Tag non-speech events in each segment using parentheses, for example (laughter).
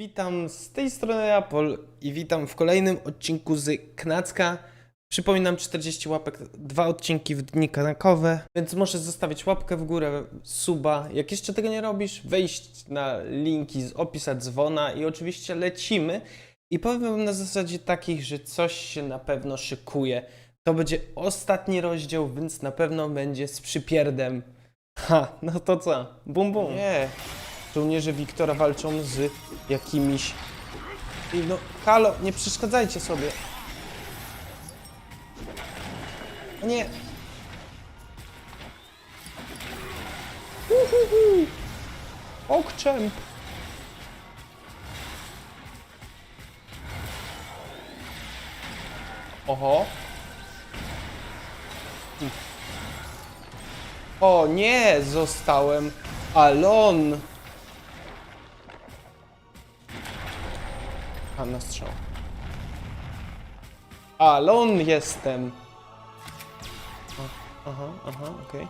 Witam z tej strony Apol i witam w kolejnym odcinku z Knacka. Przypominam 40 łapek, dwa odcinki w dni kanakowe, więc możesz zostawić łapkę w górę, suba. Jak jeszcze tego nie robisz, wejść na linki z opisa dzwona i oczywiście lecimy. I powiem wam na zasadzie takich, że coś się na pewno szykuje. To będzie ostatni rozdział, więc na pewno będzie z przypierdem. Ha, no to co? Bum bum. Nie. Żołnierze Wiktora walczą z jakimiś... No, halo, nie przeszkadzajcie sobie. Nie. Uhuhu. Okczem. Oho. O nie, zostałem alon. Na strzał. Alon jestem. Aha, aha, okej.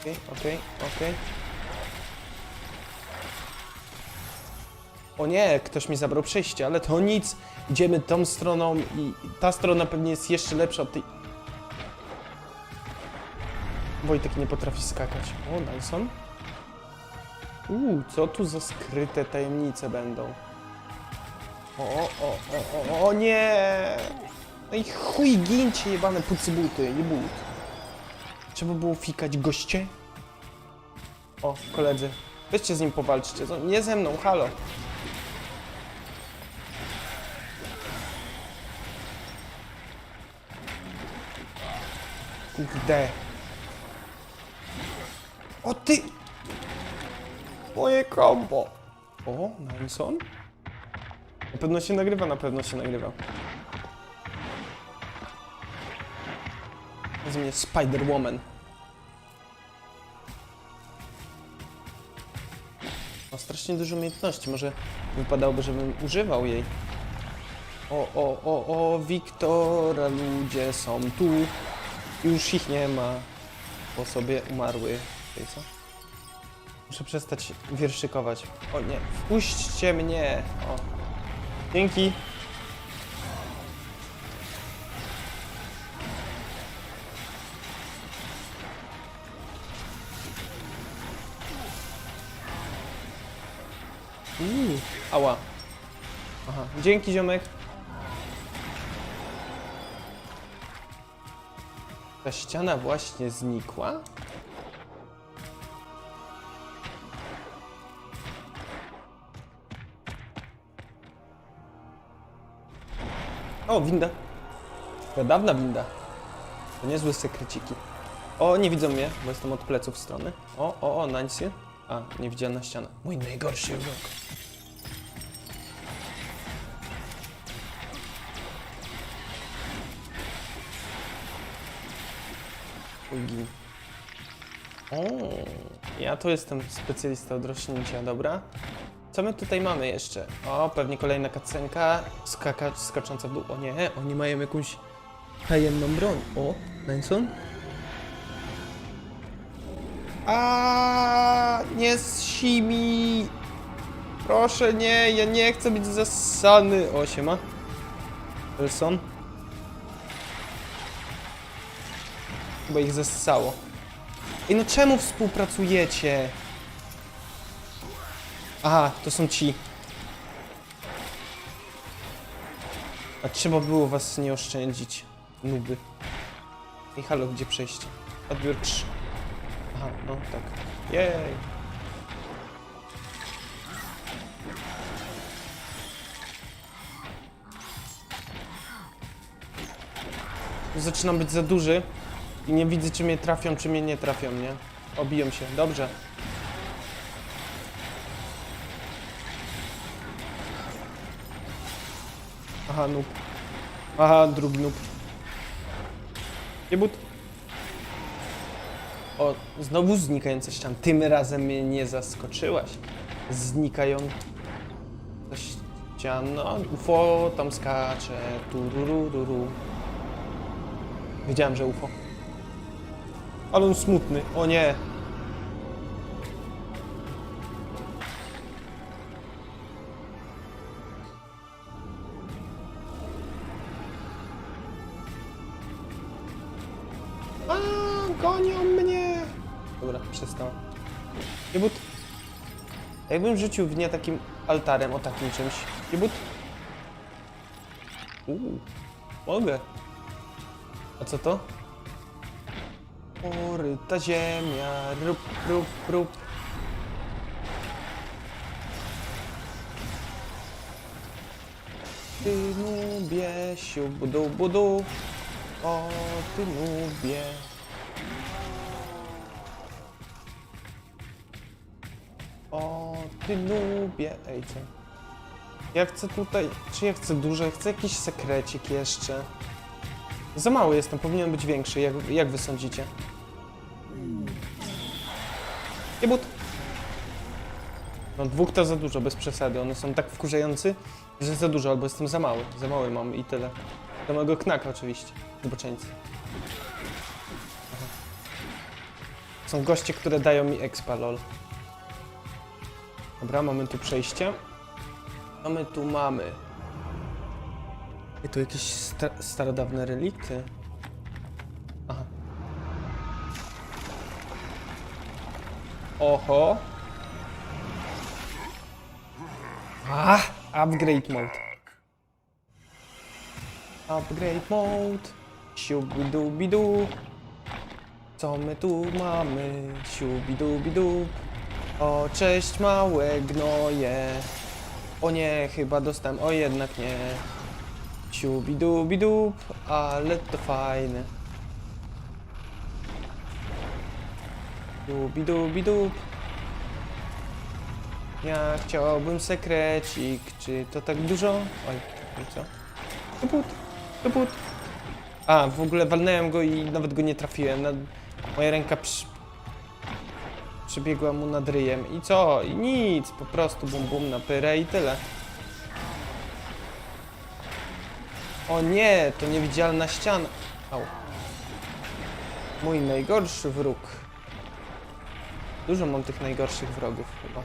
Okej, okej, okej. O nie, ktoś mi zabrał przejście, ale to nic. Idziemy tą stroną i ta strona pewnie jest jeszcze lepsza od tej... Wojtek nie potrafi skakać. O, Nelson. Uuu, co tu za skryte tajemnice będą? O, o, o, o, o, nie! No i chuj gincie jebane pucybuty, jebut. Trzeba było fikać goście? O, koledzy. Weźcie z nim powalczcie. Nie ze mną, halo. Kurde. O ty! Moje kombo. O, Nelson? Na pewno się nagrywa, na pewno się nagrywa. Nazywa mnie Spider-Woman. Ma strasznie dużo umiejętności, może wypadałoby, żebym używał jej. O, o, o, o, Wiktora, ludzie są tu. Już ich nie ma, bo sobie umarły. Co? Muszę przestać wierszykować. O nie, wpuśćcie mnie! O, Dzięki. Uuu, ała. Aha, dzięki ziomek. Ta ściana właśnie znikła? O, winda. Dawna winda. To niezłe sekreciki. O, nie widzą mnie, bo jestem od pleców strony. O, o, o, Nancy. A, niewidzialna ściana. Mój najgorszy wróg. Gin. O, ja tu jestem specjalista od rośnięcia, dobra. Co my tutaj mamy jeszcze? O, pewnie kolejna kacenka skaka, skacząca w dół. O nie, oni mają jakąś tajemną broń. O, Benson? A nie z mi! Proszę nie, ja nie chcę być zasany. O, siema. Wilson? Chyba ich zessało. I no czemu współpracujecie? Aha, to są ci. A trzeba było was nie oszczędzić. Nuby. I halo, gdzie przejście? Odbiór krz. Aha, no tak. Jej. Zaczynam być za duży i nie widzę, czy mnie trafią, czy mnie nie trafią, nie? Obiją się. Dobrze. Aha, noob. Aha, drugi noob. Jebut. O, znowu znikająca ściana. Tym razem mnie nie zaskoczyłaś. Znikają... ściana. UFO tam skacze. Turururu. Wiedziałem, że UFO. Ale on smutny. O nie. Jakbym rzucił w nie takim altarem, o takim czymś. Jebut. Uuu, mogę. A co to? Poryta ziemia, rup, rup, rup. Ty nubie, siu, budu, budu. O, ty nubie. Ty nubie. Ej, co? Ja chcę tutaj... Czy ja chcę duże? Chcę jakiś sekrecik jeszcze. Za mały jestem, powinien być większy. Jak, jak wy sądzicie? Jebut. No dwóch to za dużo, bez przesady. One są tak wkurzający, że za dużo, albo jestem za mały. Za mały mam i tyle. Do mojego knaka oczywiście. Zboczeńcy. Są goście, które dają mi expa, lol. Dobra, mamy tu przejście. Co my tu mamy? I tu jakieś sta starodawne relikty. Aha. Oho. Ah, upgrade mode. Upgrade mode. Siubidubidu. Co my tu mamy? Siubidubidu. O, cześć małe gnoje. O nie, chyba dostałem. O, jednak nie. Siubidubidup, ale to fajne. Siubidubidup. Ja chciałbym sekrecik. Czy to tak dużo? Oj, czekaj, co? Tuput, tuput. A, w ogóle walnąłem go i nawet go nie trafiłem. Moja ręka przy... przybiegła mu nad ryjem. I co? I nic. Po prostu bum bum na pyrę i tyle. O nie, to niewidzialna ściana. Au. Mój najgorszy wróg. Dużo mam tych najgorszych wrogów chyba.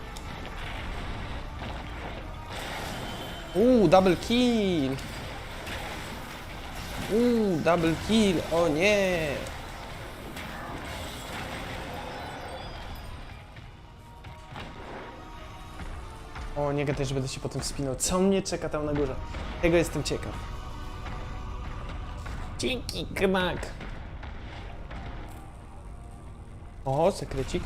Uuu, double kill! Uuu, double kill! O nie! O, nie gadaj, że będę się potem wspinał. Co mnie czeka tam na górze? Tego jestem ciekaw. Dzięki, knak! O, sekrecik.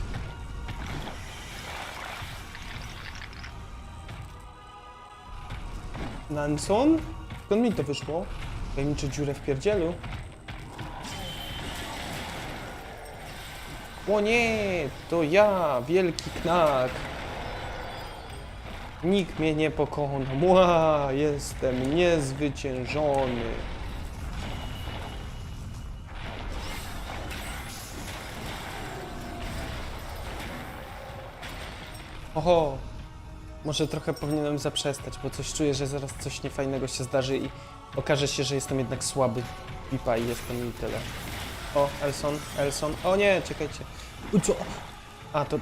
Nanson? Skąd mi to wyszło? Tajemniczy dziurę w pierdzielu? O nie, to ja, wielki knak. Nikt mnie nie pokona. Mła, jestem niezwyciężony. Oho, może trochę powinienem zaprzestać, bo coś czuję, że zaraz coś niefajnego się zdarzy i okaże się, że jestem jednak słaby. Pipa i jestem i tyle. O, Elson, Elson. O nie, czekajcie. U, Co? A, to...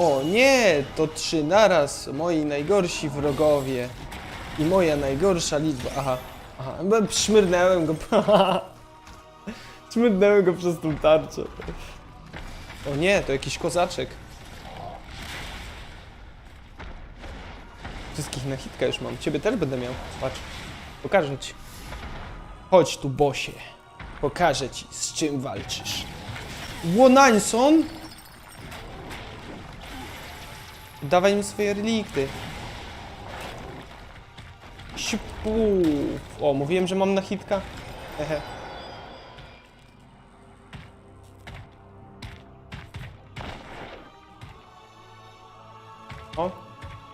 O nie, to trzy naraz moi najgorsi wrogowie. I moja najgorsza liczba. Aha, aha. bo Szmyrnęłem go. Szmyrnęłem (laughs) go przez tą tarczę. O nie, to jakiś kozaczek. Wszystkich na hitka już mam. Ciebie też będę miał. Patrz. Pokażę ci. Chodź tu, bosie. Pokażę ci, z czym walczysz. Łonanson? Dawaj mi swoje relikty. O, mówiłem, że mam na hitka. Hehe. O,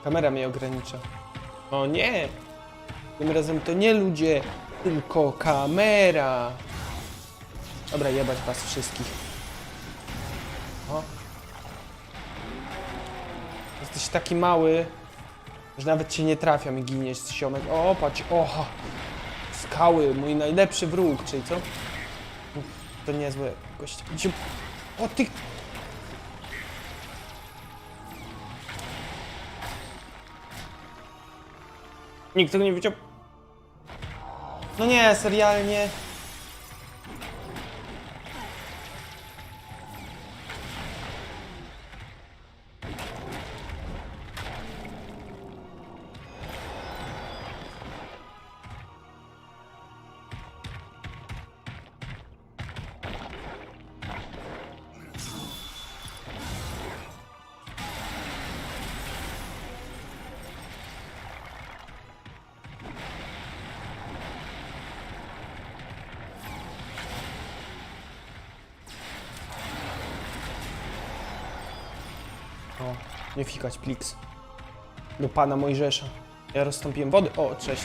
kamera mnie ogranicza. O nie! Tym razem to nie ludzie, tylko kamera. Dobra, jebać was wszystkich. taki mały, że nawet cię nie trafia i giniesz z ziomek. O, patrz, oha! Skały, mój najlepszy wróg, czyli co? To niezły gość. O, ty... Nikt tego nie wyciął. No nie, serialnie. Nie fikać, pliks. Do pana Mojżesza. Ja rozstąpiłem wody. O, cześć.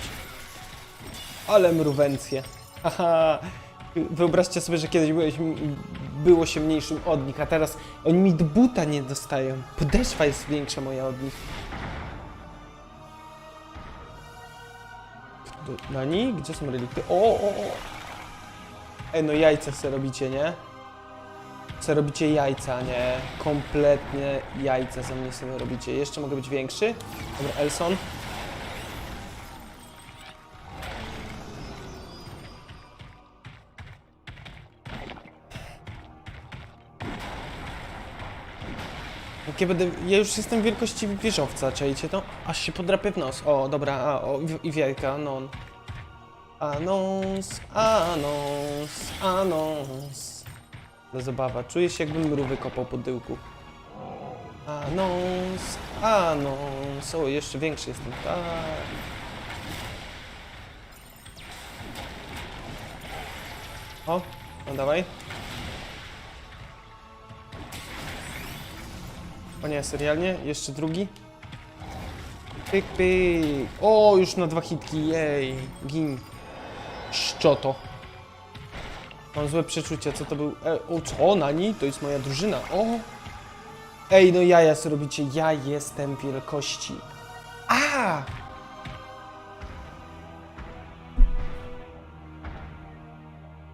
Ale mruwencje. (laughs) Haha. Wyobraźcie sobie, że kiedyś byłeś, było się mniejszym od nich, a teraz oni mi do nie dostają. Podeszwa jest większa moja od nich. Do- Nani? Gdzie są relikty? O, o, o. Ej, no jajca se robicie, nie? Co robicie jajca, nie? Kompletnie jajca ze mnie sobie robicie. Jeszcze mogę być większy. Dobra, Elson. Jakie będę... Ja już jestem wielkości wieżowca, czajcie to? Aż się podrapię w nos. O, dobra, a, o, i wielka, non. Anons, anons, anons. No zabawa. Czuję się jakbym mrówy kopał po tyłku. Anons, anons. O, jeszcze większy jestem. Tak. O, no dawaj. O nie, serialnie? Jeszcze drugi? Pyk, pyk. O, już na dwa hitki, jej. Gin. Szczoto. Mam złe przeczucia, co to był. E, o, co? Nani? To jest moja drużyna. O! Ej, no jaja co robicie. Ja jestem wielkości. A!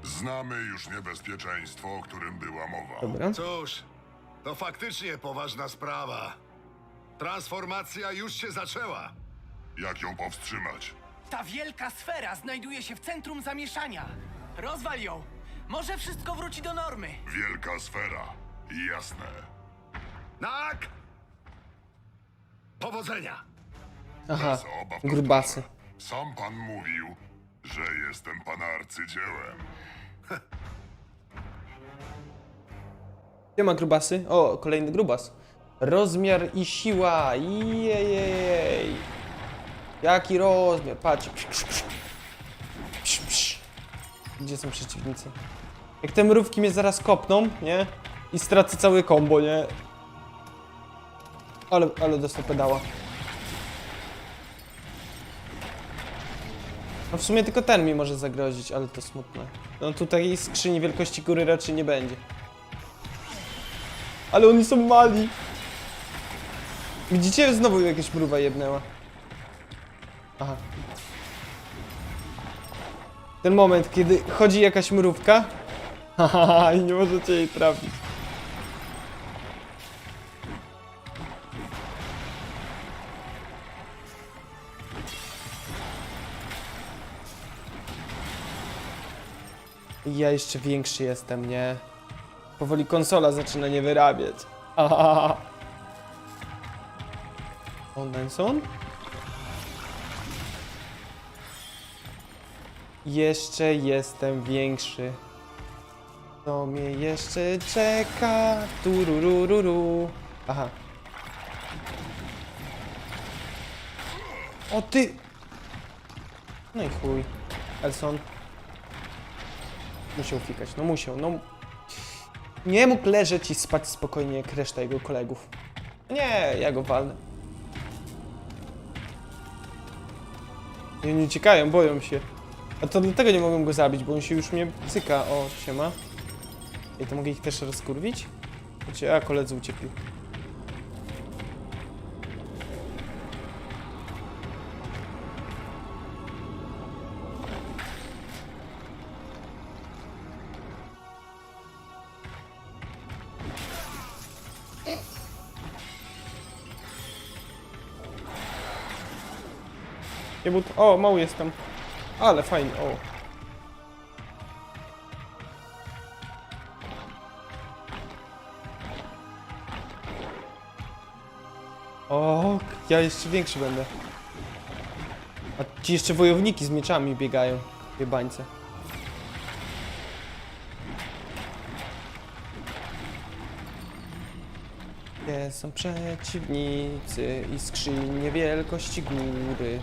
Znamy już niebezpieczeństwo, o którym była mowa. Dobra. Cóż, to faktycznie poważna sprawa. Transformacja już się zaczęła. Jak ją powstrzymać? Ta wielka sfera znajduje się w centrum zamieszania. Rozwal ją. Może wszystko wróci do normy. Wielka sfera. Jasne. Tak! Powodzenia! Aha, Bez obaw, grubasy. doktorze. Sam pan mówił, że jestem pana arcydziełem. (laughs) Gdzie ma grubasy? O, kolejny grubas. Rozmiar i siła. Jej. Jaki rozmiar? Patrz. Gdzie są przeciwnicy? Jak te mrówki mnie zaraz kopną, nie? I stracę cały kombo, nie? Ale, ale dostał pedała. No w sumie tylko ten mi może zagrozić, ale to smutne. No tutaj skrzyni wielkości góry raczej nie będzie. Ale oni są mali. Widzicie? Znowu jakaś mrówa jebnęła. Aha. Ten moment, kiedy chodzi jakaś mrówka. (laughs) I nie możecie jej trafić. I Ja jeszcze większy jestem, nie? Powoli konsola zaczyna nie wyrabiać. (laughs) Aha. O, Nelson? Jeszcze jestem większy. To mnie jeszcze czeka. Tururururu. Aha. O ty! No i chuj. Elson. Musiał fikać, no musiał, no. Nie mógł leżeć i spać spokojnie jak reszta jego kolegów. Nie, ja go walnę. I oni uciekają, boją się. A to dlatego nie mogłem go zabić, bo on się już mnie cyka. O, siema. I to mogę ich też rozkurwić? Znaczy, a, koledzy uciekli. Nie but... O, mały jestem. Ale fajnie, o. O, ja jeszcze większy będę. A ci jeszcze wojowniki z mieczami biegają. Jebańce. Gdzie są przeciwnicy i skrzynie wielkości góry?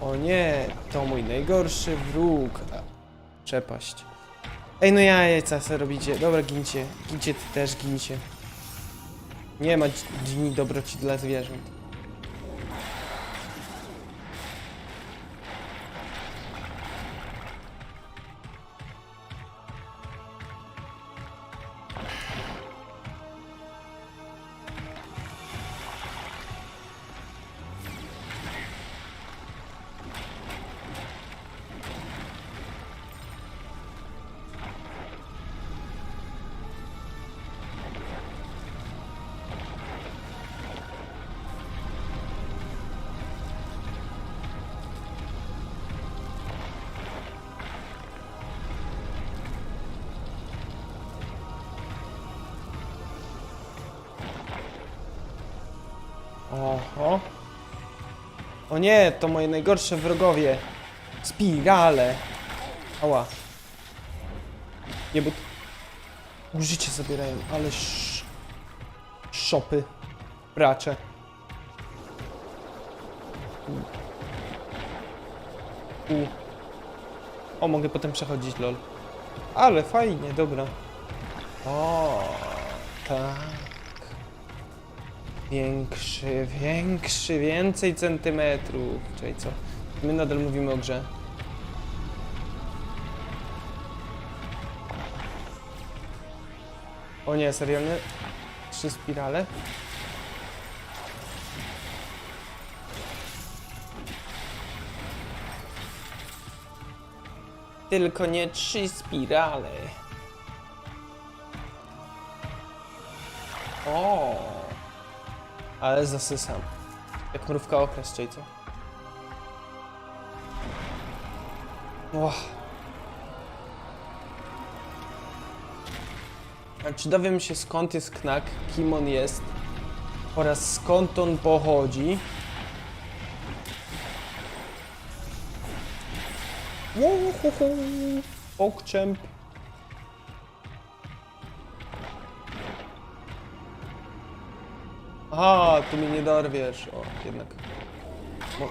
O nie, to mój najgorszy wróg. Przepaść. Ej, no jajca se robicie. Dobra, gincie. Gincie, ty też gincie. Nie ma dni dobroci dla zwierząt. Oho. O nie, to moje najgorsze wrogowie. Spirale. Ała. Nie, bo... Użycie zabierają, ale sz... Szopy. Bracze. U. O, mogę potem przechodzić, lol. Ale fajnie, dobra. O, tak. Większy, większy, więcej centymetrów. Czyli co? My nadal mówimy o grze. O nie, serialnie? Trzy spirale? Tylko nie trzy spirale. O. Ale zasysam. Jak mrówka czyli co? Ło. A czy dowiem się skąd jest Knak, kim on jest oraz skąd on pochodzi? Łohoho. Pokczemp. Tu mnie nie dorwiesz. O, jednak. No,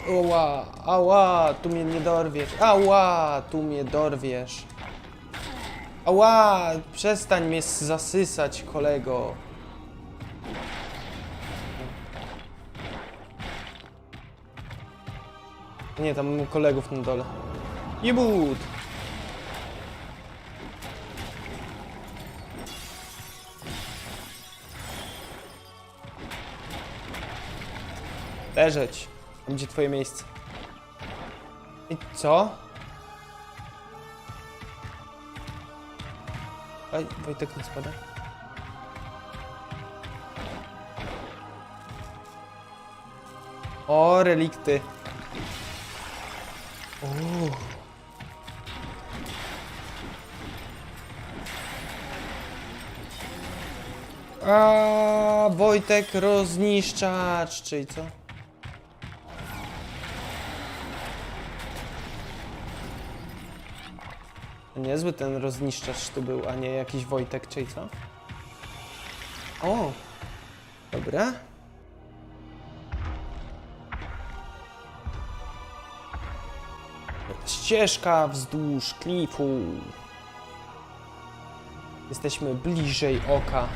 ała, tu mnie nie dorwiesz. Ała, tu mnie dorwiesz. Ała, przestań mnie zasysać, kolego. Nie, tam kolegów na dole. Jebut! Leżeć. Tam, Gdzie twoje miejsce? I co? Oj, Wojtek nie spada. O, relikty. Uuu. A Wojtek rozniszczacz, czyli co? Niezły ten rozniszczacz tu był, a nie jakiś Wojtek, czyli co? O! Dobra. Ścieżka wzdłuż klifu. Jesteśmy bliżej oka.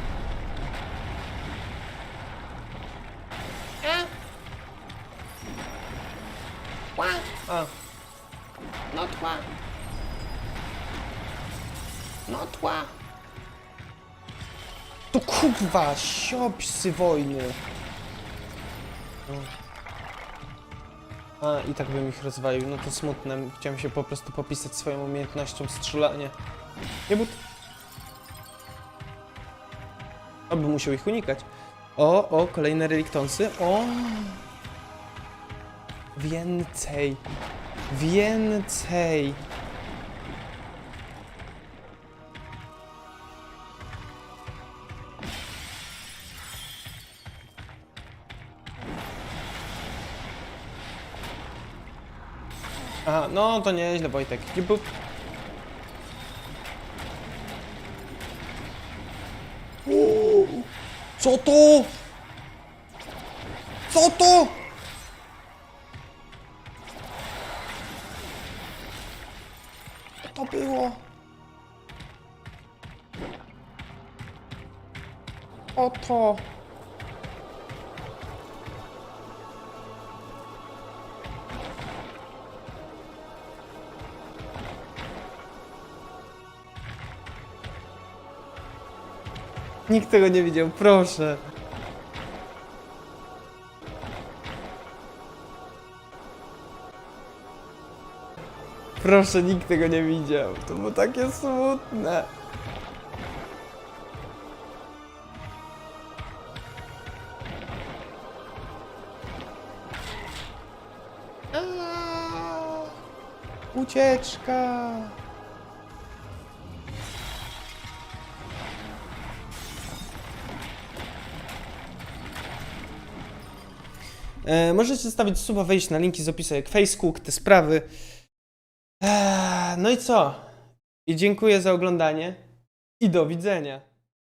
No tła. To kurwa, siopsy wojny. A, i tak bym ich rozwalił, no to smutne. Chciałem się po prostu popisać swoją umiejętnością strzelania. Nie but. Aby musiał ich unikać. O, o, kolejne reliktonsy. O! Więcej. Więcej. Aha, no to nieźle, Wojtek. Uuu, Co to? Co to? Co to było? Oto. Nikt tego nie widział, proszę. Proszę, nikt tego nie widział. To było takie smutne. Ucieczka. E, możecie zostawić suba, wejść na linki z opisu jak Facecook, te sprawy. Eee, no i co? I dziękuję za oglądanie i do widzenia.